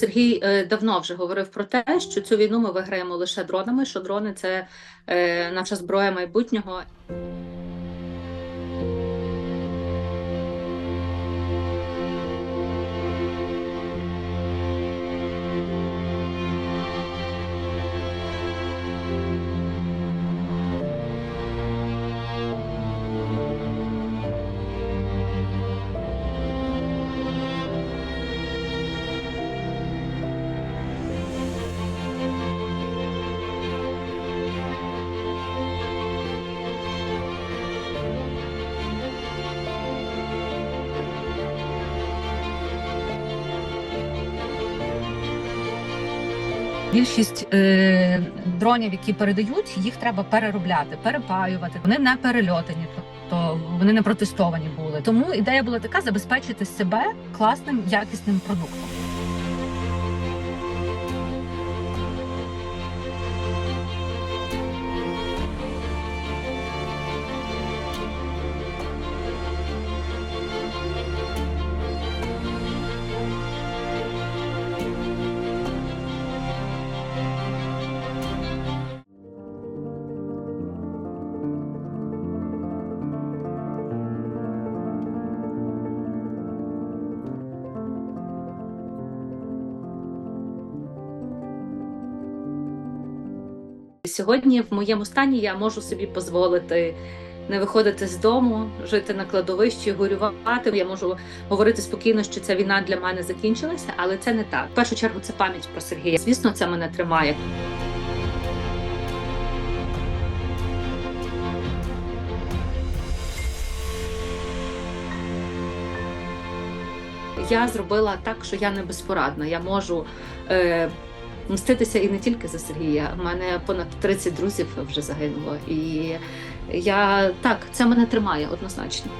Сергій е, давно вже говорив про те, що цю війну ми виграємо лише дронами. Що дрони це е, наша зброя майбутнього. Більшість е, дронів, які передають, їх треба переробляти, перепаювати. Вони не перельотані, тобто вони не протестовані були. Тому ідея була така: забезпечити себе класним якісним продуктом. Сьогодні в моєму стані я можу собі дозволити не виходити з дому, жити на кладовищі, горювати. Я можу говорити спокійно, що ця війна для мене закінчилася, але це не так. В першу чергу це пам'ять про Сергія. Звісно, це мене тримає. Я зробила так, що я не безпорадна. Я можу е, мститися і не тільки за Сергія. У мене понад 30 друзів вже загинуло. І я так, це мене тримає однозначно.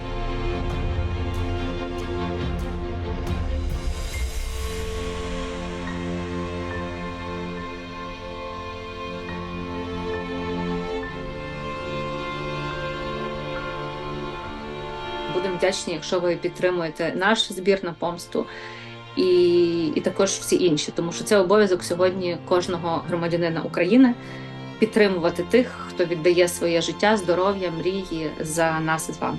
Будемо вдячні, якщо ви підтримуєте наш збір на помсту і, і також всі інші, тому що це обов'язок сьогодні кожного громадянина України підтримувати тих, хто віддає своє життя, здоров'я, мрії за нас з вами.